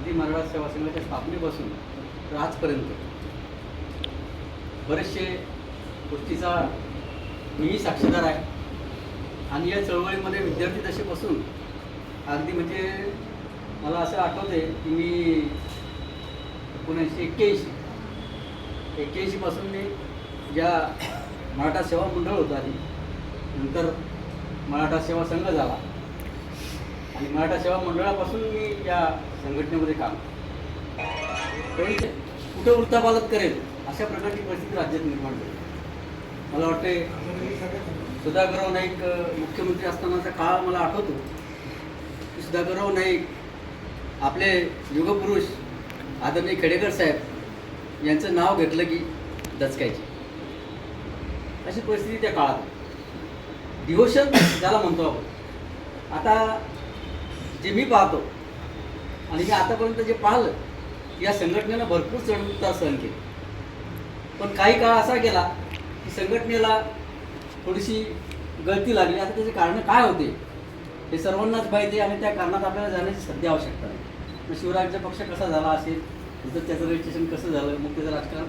अगदी मराठा सेवा संघाच्या स्थापनेपासून तर आजपर्यंत बरेचसे गोष्टीचा मीही साक्षीदार आहे. आणि या चळवळीमध्ये विद्यार्थी दशेपासून अगदी म्हणजे मला असं आठवते की मी एकोणीसशे एक्क्याऐंशी एक्क्याऐंशीपासून मी ज्या मराठा सेवा मंडळ होतं आधी नंतर मराठा सेवा संघ झाला. आणि मराठा सेवा मंडळापासून मी या संघटनेमध्ये काम. पण कुठं उलथापालत करेल अशा प्रकारची परिस्थिती राज्यात निर्माण झाली. मला वाटते सुधाकरराव नाईक मुख्यमंत्री असतानाचा काळ मला आठवतो. की सुधाकरराव नाईक आपले युगपुरुष आदरणीय खेडेकर साहेब यांचं नाव घेतलं की दचकायची. अशी परिस्थिती त्या काळात डिव्होशन ज्याला म्हणतो आपण. आता जे मी पाहतो आणि हे आतापर्यंत जे पाहिलं या संघटनेनं भरपूर चढउतार सहन केले. पण काही काळ असा गेला की संघटनेला थोडीशी गळती लागली. आता त्याचे कारण काय होते हे सर्वांनाच माहिती आहे आणि त्या कारणात आपल्याला जाण्याची सध्या आवश्यकता नाही. मग शिवराज्य पक्ष कसा झाला असेल नंतर त्याचं रजिस्ट्रेशन कसं झालं मग त्याचं राजकारण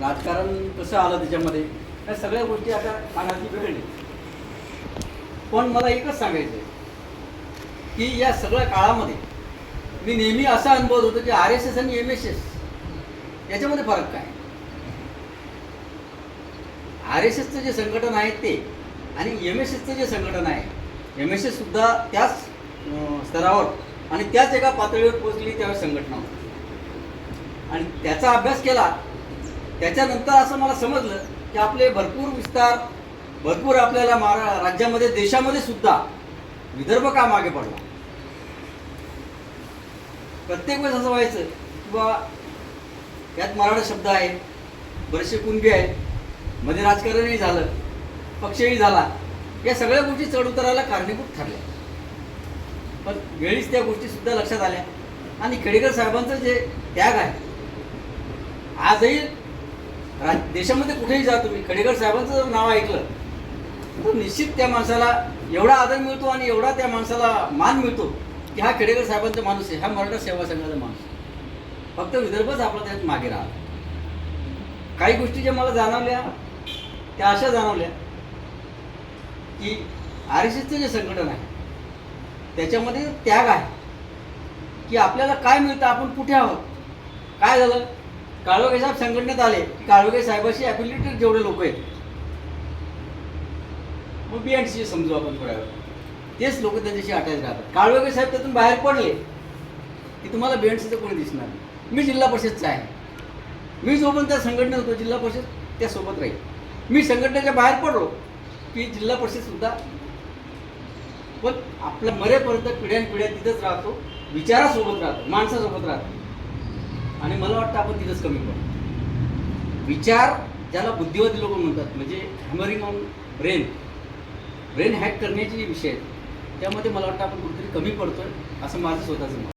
राजकारण कसं आलं त्याच्यामध्ये या सगळ्या गोष्टी आता कानातली बिघडली पण मला एकच सांगायचं आहे की या सगळ्या काळामध्ये मी नेहमी असा अनुभव होतो की आर एस एस आणि एम एस एस याच्यामध्ये फरक काय? आर एस एसचं जे संघटन आहे ते आणि एम एस एसचं जे संघटन आहे एम एस एस सुद्धा त्याच स्तरावर आणि त्याच एका पातळीवर पोहोचली त्यावेळेस संघटना होती. आणि त्याचा अभ्यास केला त्याच्यानंतर असं मला समजलं की आपले भरपूर विस्तार भरपूर आपल्याला महारा राज्यामध्ये देशामध्ये सुद्धा विदर्भ का मागे पडला? प्रत्येक वेळेस असं व्हायचं की बा यात मराठा शब्द आहे बरेचसे कुणबी आहेत मध्ये राजकारणही झालं पक्षही झाला. या सगळ्या गोष्टी चढ उतारायला कारणीभूत ठरल्या. पण वेळीच त्या गोष्टीसुद्धा लक्षात आल्या. आणि खेडेकर साहेबांचं जे त्याग आहे आजही राज देशामध्ये कुठेही जा तुम्ही खडेकर साहेबांचं जर नाव ऐकलं तर निश्चित त्या माणसाला एवढा आदर मिळतो आणि एवढा त्या माणसाला मान मिळतो. हा खेडेकर साहेबांचा माणूस आहे हा मराठा सेवा संघाचा माणूस फक्त विदर्भच आपला त्यात मागे राहिला काही गोष्टी ज्या मला जाणवल्या त्या अशा जाणवल्या की आर एस एसचं जे संघटन आहे त्याच्यामध्ये त्याग आहे. की आपल्याला काय मिळतं आपण कुठे आहोत? काय झालं? काळोगे साहेब संघटनेत आले. की काळोगे साहेबाशी ॲफिलिएटेड जेवढे लोक आहेत. मग बी एन सी समजू आपण थोड्या वेळ तेच लोक त्यांच्याशी अटॅच राहतात. काळवेगळे साहेब त्यातून बाहेर पडले की तुम्हाला बेंडसीचं कोणी दिसणार मी जिल्हा परिषदचा आहे. मी जोपर्यंत त्या संघटनेत होतो जिल्हा परिषद त्यासोबत राहील. मी संघटनेच्या बाहेर पडलो की जिल्हा परिषदसुद्धा पण आपल्या मरेपर्यंत पिढ्यानपिढ्या तिथंच राहतो विचारासोबत राहतो माणसासोबत राहतो. आणि मला वाटतं आपण तिथंच कमी पडतो विचार ज्याला बुद्धिवादी लोक म्हणतात म्हणजे hammering on brain brain hack करण्याचे जे विषय आहेत त्यामध्ये मला वाटतं आपण कुठेतरी कमी पडतोय असं माझं स्वतःचं मत.